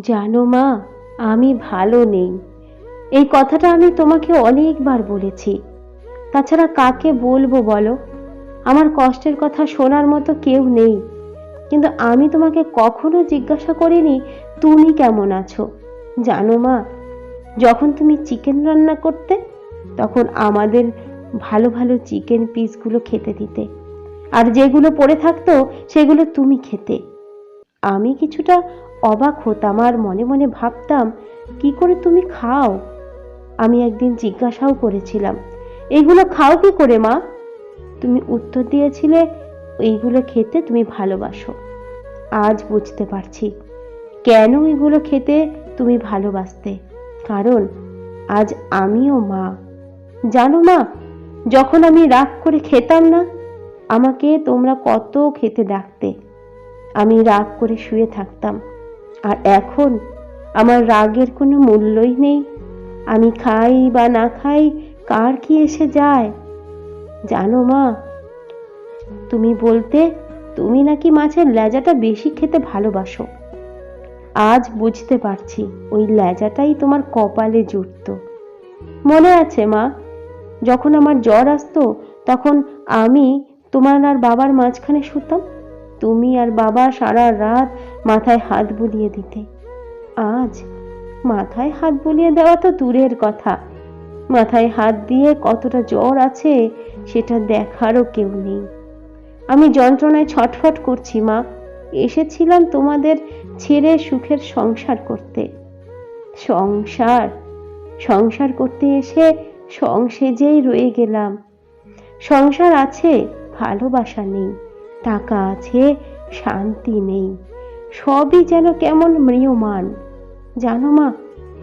জানো মা, আমি ভালো নেই। এই কথাটা আমি তোমাকে অনেকবার বলেছি। তাছাড়া কাকে বলব বলো? আমার কষ্টের কথা শোনার মতো কেউ নেই। কিন্তু আমি তোমাকে কখনো জিজ্ঞাসা করিনি, তুমি কেমন আছো? জানো মা, যখন তুমি চিকেন রান্না করতে, তখন আমাদের ভালো ভালো চিকেন পিসগুলো খেতে দিতে। আর যেগুলো পড়ে থাকতো, সেগুলো তুমি খেতে। আমি কিছুটা অবাক হতাম আর মনে মনে ভাবতাম, কি করে তুমি খাও? আমি একদিন জিজ্ঞাসাও করেছিলাম এইগুলো খাও কি করে, মা? তুমি উত্তর দিয়েছিলে, এইগুলো খেতে তুমি ভালোবাসো। আজ বুঝতে পারছি, কেন এগুলো খেতে তুমি ভালোবাসতে, কারণ আজ আমিও মা। জানো মা, যখন আমি রাগ করে খেতাম না, আমাকে তোমরা কত খেতে ডাকতে। আমি রাগ করে শুয়ে থাকতাম। আর এখন আমার রাগের কোনো মূল্যই নেই। আমি খাই বা না খাই, কার কি এসে যায়? জানো মা, তুমি বলতে তুমি নাকি মাছের লেজাটা বেশি খেতে ভালোবাসো। আজ বুঝতে পারছি ওই লেজাটাই তোমার কপালে জুটত। মনে আছে মা, যখন আমার জ্বর আসতো তখন আমি তোমার আর বাবার মাঝখানে শুতাম। তুমি আর বাবা সারা রাত মাথায় হাত বুলিয়ে দিতে। আজ মাথায় হাত বুলিয়ে দেওয়া তো দূরের কথা। মাথায় হাত দিয়ে কতটা জ্বর আছে সেটা দেখারও কেউ নেই। আমি যন্ত্রণায় ছটফট করছি, মা। এসেছিলাম তোমাদের ছেড়ে সুখের সংসার করতে। সংসার? সংসার করতে এসে সংসেজেই রয়ে গেলাম। সংসার আছে, ভালোবাসা নেই। টাকা আছে, শান্তি নেই। সবই যেন কেমন ম্রিয়মান। জানো মা,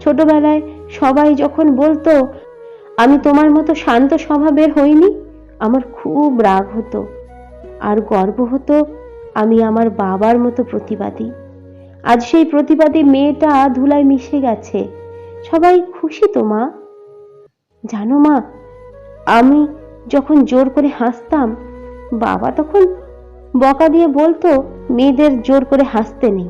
ছোটবেলায় সবাই যখন বলতো, আমি তোমার মতো শান্ত স্বভাবের হইনি আমার খুব রাগ হতো। আর গর্ব হতো, আমি আমার বাবার মতো প্রতিবাদী। আজ সেই প্রতিবাদী মেয়েটা ধুলায় মিশে গেছে। সবাই খুশি তো মা? জানো মা, আমি যখন জোর করে হাসতাম, বাবা তখন বকা দিয়ে বলতো, মেয়েদের জোর করে হাসতে নেই।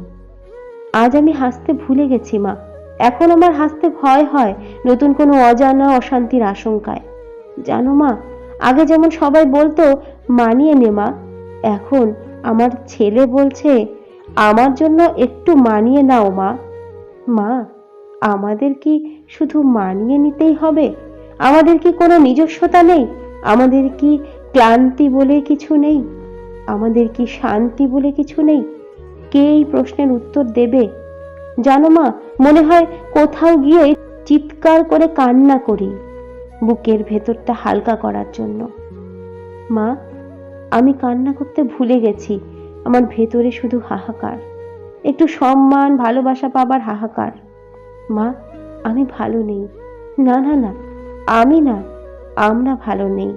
আজ আমি হাসতে ভুলে গেছি, মা। এখন আমার হাসতে ভয় হয় নতুন কোনো অজানা অশান্তির আশঙ্কায়। জানো, মা, আগে যেমন সবাই বলতো, মানিয়ে নে, মা। এখন আমার ছেলে বলছে, আমার জন্য একটু মানিয়ে নাও, মা। মা, আমাদের কি শুধু মানিয়ে নিতেই হবে? আমাদের কি কোনো নিজস্বতা নেই? আমাদের কি ক্লান্তি বলে কিছু নেই? আমাদের কি শান্তি বলে কিছু নেই? কে এই প্রশ্নের উত্তর দেবে? জানো মা, মনে হয় কোথাও গিয়ে চিৎকার করে কান্না করি বুকের ভেতরটা হালকা করার জন্য। মা, আমি কান্না করতে ভুলে গেছি, আমার ভেতরে শুধু হাহাকার। একটু সম্মান, ভালোবাসা পাবার হাহাকার। মা, আমি ভালো নেই। না না না, আমি না, আমরা ভালো নেই।